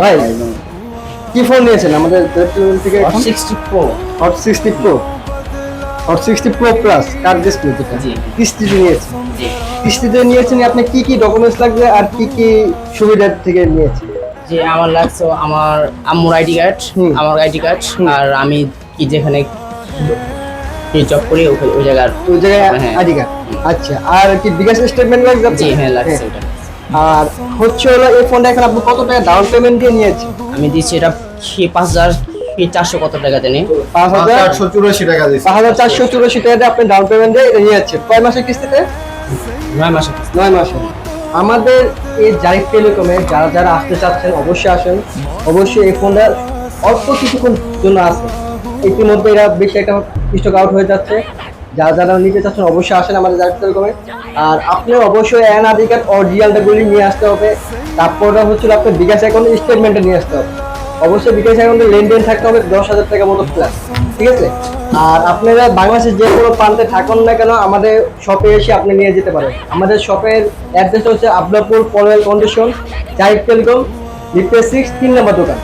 ভাই কি ফোন নিয়েছেন? আমাদের থেকে sixty pro hot sixty pro hot sixty pro plus কার ডিসপ্লে যেটা কিস্তিতে নিয়েছেন? কিস্তিতে নিয়েছেন আপনি কি কি ডকুমেন্টস লাগবে আর কি কি সুবিধার থেকে নিয়েছেন? যে আমার লাগছে আমার আম্মুর আইডি কার্ড আমার আইডি কার্ড আর আমি কি যেখানে জব করি ওই- ওই জায়গার ওই জায়গায় হ্যাঁ। আচ্ছা আর কি বিকাশ স্টেটমেন্ট লাগবে জি হ্যাঁ লাগছে ওটা। আর হচ্ছে হলো এই ফোনটা এখন আপনি কত টাকা ডাউন পেমেন্ট দিয়ে নিয়েছেন? আমি দিচ্ছি এটা পাঁচ হাজার চারশো কত টাকা জানি পাঁচ হাজার? আটশো চুরাশি টাকা পাঁচ হাজার চারশো চুরাশি টাকা দিয়ে আপনি ডাউন পেমেন্ট দিয়ে এটা নিয়েছেন। কয় মাসের কিস্তিতে? নয় মাসে নয় মাসে আমাদের এই জারিক টেলিকমে যারা যারা আসতে চাচ্ছেন অবশ্যই আসেন। অবশ্যই এই ফোনটা অল্প কিছুক্ষণ জন্য আছে ইতিমধ্যে এরা বেশি একটা স্টক আউট হয়ে যাচ্ছে। যারা যারা নিতে চাচ্ছেন অবশ্যই আসেন আমাদের জারিক টেলিকমে আর আপনি অবশ্যই আদি কার্ড অরিজিনালটাগুলি নিয়ে আসতে হবে। তারপরে হচ্ছিল আপনার বিকাশ অ্যাকাউন্টের স্টেটমেন্টটা নিয়ে আসতে হবে। অবশ্যই বিকাশ অ্যাকাউন্টে লেনদেন থাকতে হবে দশ হাজার টাকা মতো প্লাস ঠিক আছে? আর আপনারা বাংলাদেশের যে কোনো প্রান্তে থাকুন না কেন, আমাদের শপে এসে আপনি নিয়ে যেতে পারেন। আমাদের শপের অ্যাড্রেস হচ্ছে আবলাপুর পলওয়েল কন্ডিশন চাইট টেলিকম লিফটে সিক্স তিন নম্বর দোকান।